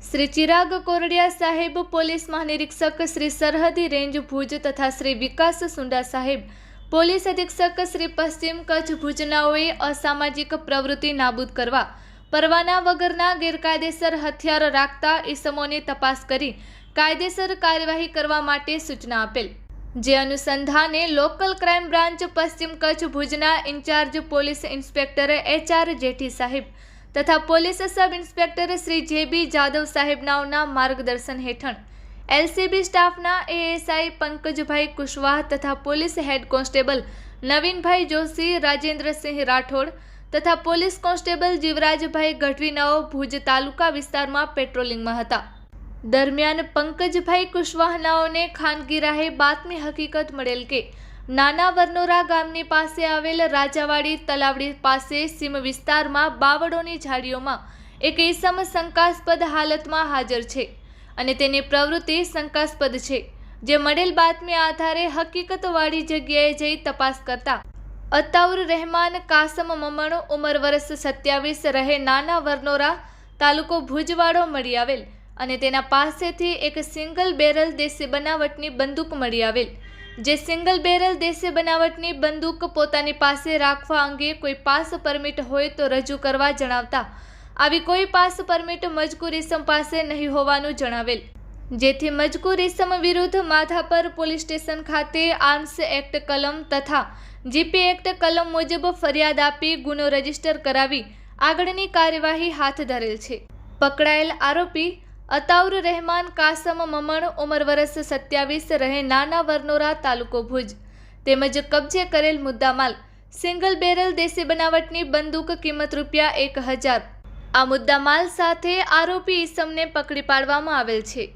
શ્રી ચિરાગ કોરડિયા સાહેબ, પોલીસ મહાનિરીક્ષક શ્રી સરહદી રેન્જ ભુજ તથા શ્રી વિકાસ સુંડા સાહેબ, પોલીસ અધિક્ષક શ્રી પશ્ચિમ કચ્છ ભુજનાઓએ અસામાજિક પ્રવૃત્તિ નાબૂદ કરવા, પરવાના વગરના ગેરકાયદેસર હથિયાર રાખતા ઈસમોની તપાસ કરી કાયદેસર કાર્યવાહી કરવા માટે સૂચના આપેલ. જે અનુસંધાને લોકલ ક્રાઇમ બ્રાન્ચ પશ્ચિમ કચ્છ ભુજના incharge police inspector H R Jethi સાહેબ તથા પોલીસ સબ ઇન્સ્પેક્ટર શ્રી જે બી જાદવ સાહેબનાઓના માર્ગદર્શન હેઠળ એલસીબી સ્ટાફના એએસઆઈ પંકજભાઈ કુશવાહ તથા police head constable Navinbhai Joshi, Rajendrasinh Rathod તથા પોલીસ કોન્સ્ટેબલ જીવરાજભાઈ ગઢવીનાઓ ભુજ તાલુકા વિસ્તારમાં પેટ્રોલિંગમાં હતા. દરમિયાન પંકજભાઈ કુશવાહનાઓને ખાનગી રાહે બાતમી હકીકત મળેલ કે નાના વરનોરા ગામની પાસે આવેલ રાજાવાડી તલાવડી પાસે સીમ વિસ્તારમાં બાવળોની ઝાડીઓમાં એક ઈસમ શંકાસ્પદ હાલતમાં હાજર છે અને તેની પ્રવૃત્તિ શંકાસ્પદ છે, જે મળેલ બાતમી આધારે હકીકતવાળી જગ્યાએ જઈ તપાસ કરતા અતાઉર રહેમાન કાસમ મમણ ઉંમર વર્ષ સત્યાવીસ રહે નાના વરનોરા તાલુકો ભુજવાડો મળી આવેલ અને તેના પાસેથી એક સિંગલ બેરલ દેશી બનાવટની બંદૂક મળી આવેલ. જે સિંગલ બેરલ દેશી બનાવટની બંદૂક પોતાની પાસે રાખવા અંગે કોઈ પાસ પરમિટ હોય તો રજૂ કરવા જણાવતા, આવી કોઈ પાસ પરમિટ મજકૂર ઇસમ પાસે નહીં હોવાનું જણાવેલ. જેથી મજકૂર ઇસમ વિરુદ્ધ માધાપર પોલીસ સ્ટેશન ખાતે આર્મ્સ એક્ટ કલમ તથા જીપી એક્ટ કલમ મુજબ ફરિયાદ આપી ગુનો રજિસ્ટર કરાવી આગળની કાર્યવાહી હાથ ધરેલ છે. પકડાયેલ આરોપી અતાઉર રહેમાન કાસમ મમણ ઉંમર વરસ સત્યાવીસ રહે નાના વરનોરા તાલુકો ભુજ. તેમજ કબજે કરેલ મુદ્દામાલ સિંગલ બેરલ દેશી બનાવટની બંદૂક કિંમત રૂપિયા એક હજાર. આ મુદ્દામાલ સાથે આરોપી ઈસમને પકડી પાડવામાં આવેલ છે.